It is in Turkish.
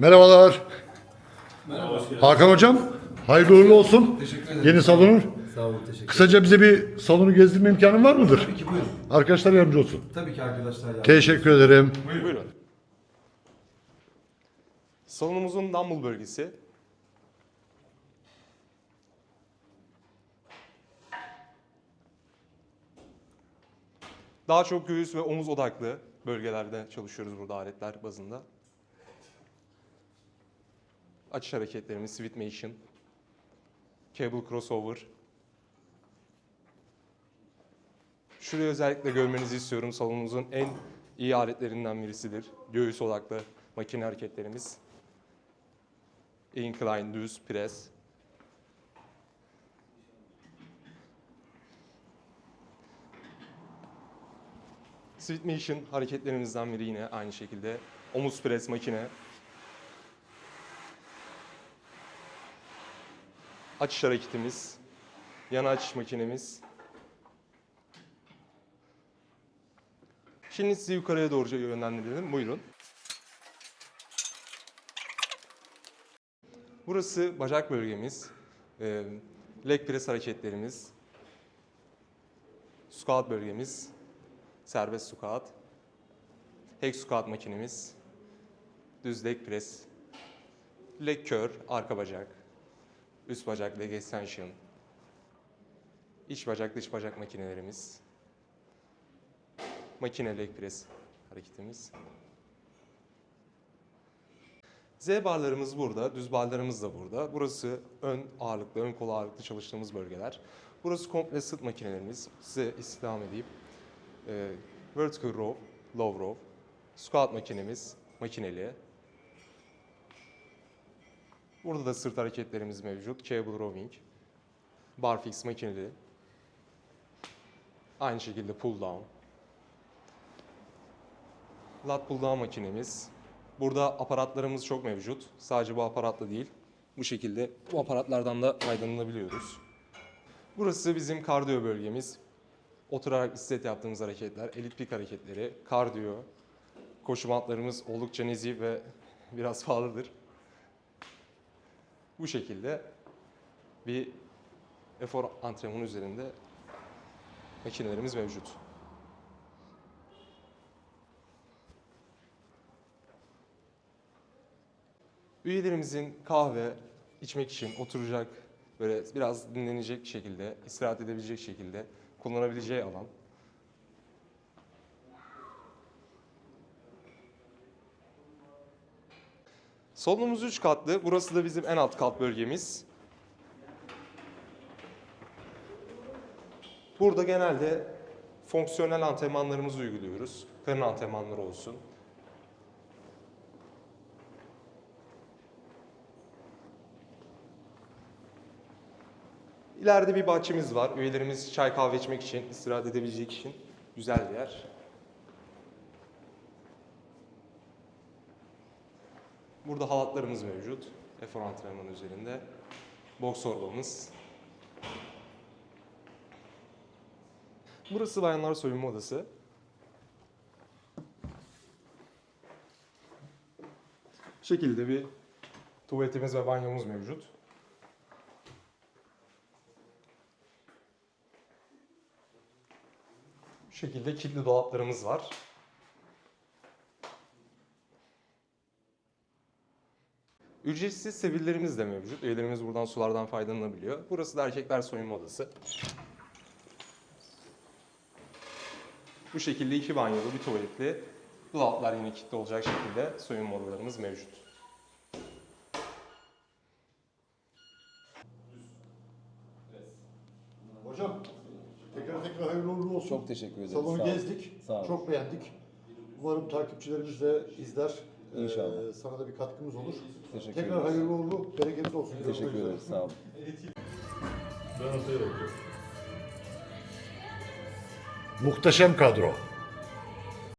Merhabalar. Hakan Hocam, hayırlı uğurlu olsun. Teşekkür ederim. Yeni salonun. Sağ olun, teşekkür Kısaca bize bir salonu gezdirme imkanın var mıdır? Tabii ki buyurun. Arkadaşlar yardımcı olsun. Tabii ki arkadaşlar ya. Teşekkür ederim. Buyurun. Salonumuzun dumbbell bölgesi. Daha çok göğüs ve omuz odaklı bölgelerde çalışıyoruz burada aletler bazında. Açış hareketlerimiz, sweep motion, cable crossover. Şurayı özellikle görmenizi istiyorum. Salonumuzun en iyi aletlerinden birisidir. Göğüs odaklı makine hareketlerimiz. Incline, düz, pres. Sweep motion hareketlerimizden biri yine aynı şekilde. Omuz pres makine. Açış hareketimiz. Yana açış makinemiz. Şimdi sizi yukarıya doğru yönlendirelim. Buyurun. Burası bacak bölgemiz. Ee, leg press hareketlerimiz. Squat bölgemiz. Serbest squat. Hack squat makinemiz. Düz leg press. Leg curl, arka bacak. Üst bacak leg extension. İç bacak, dış bacak makinelerimiz makine leg press hareketimiz. Z barlarımız burada, düz barlarımız da burada. Burası ön ağırlıklı, ön kol ağırlıklı çalıştığımız bölgeler. Burası komple sırt makinelerimiz. Size istihdam edeyim. Ee, vertical row, low row, squat makinemiz, makineli. Burada da sırt hareketlerimiz mevcut. Cable rowing, barfix makineli. Aynı şekilde pull down, lat pull down makinemiz. Burada aparatlarımız çok mevcut. Sadece bu aparatla değil. Bu şekilde bu aparatlardan da faydalanabiliyoruz. Burası bizim kardiyo bölgemiz. Oturarak bisiklet yaptığımız hareketler, eliptik hareketleri, kardiyo. Koşu bantlarımız oldukça nezih ve biraz pahalıdır. Bu şekilde bir efor antrenmanı üzerinde makinelerimiz mevcut. Üyelerimizin kahve içmek için oturacak, böyle biraz dinlenecek şekilde, istirahat edebilecek şekilde kullanabileceği alan. Salonumuz 3 katlı. Burası da bizim en alt kat bölgemiz. Burada genelde fonksiyonel antrenmanlarımızı uyguluyoruz. Karın antrenmanları olsun. İleride bir bahçemiz var. Üyelerimiz çay kahve içmek için, istirahat edebilecek için güzel bir yer. Burada halatlarımız mevcut. Efor antrenmanı üzerinde. Boks torbamız. Burası bayanlar soyunma odası. Bu şekilde bir tuvaletimiz ve banyomuz mevcut. Bu şekilde kilitli dolaplarımız var. Ücretsiz sebillerimiz de mevcut. Üyelerimiz buradan sulardan faydalanabiliyor. Burası da erkekler soyunma odası. Bu şekilde iki banyolu, bir tuvaletli, dolaplar yine kilitli olacak şekilde soyunma odalarımız mevcut. Hocam, tekrar tekrar hayırlı uğurlu olsun. Çok teşekkür ederim. Salonu Sağ olun. gezdik. Sağ olun. Çok beğendik. Umarım takipçilerimiz de izler. İnşallah. Ee, sana da bir katkımız olur. Teşekkür tekrar ederiz. hayırlı uğurlu, bereketli olsun. Teşekkür ederiz. Sağ olun. Muhteşem kadro.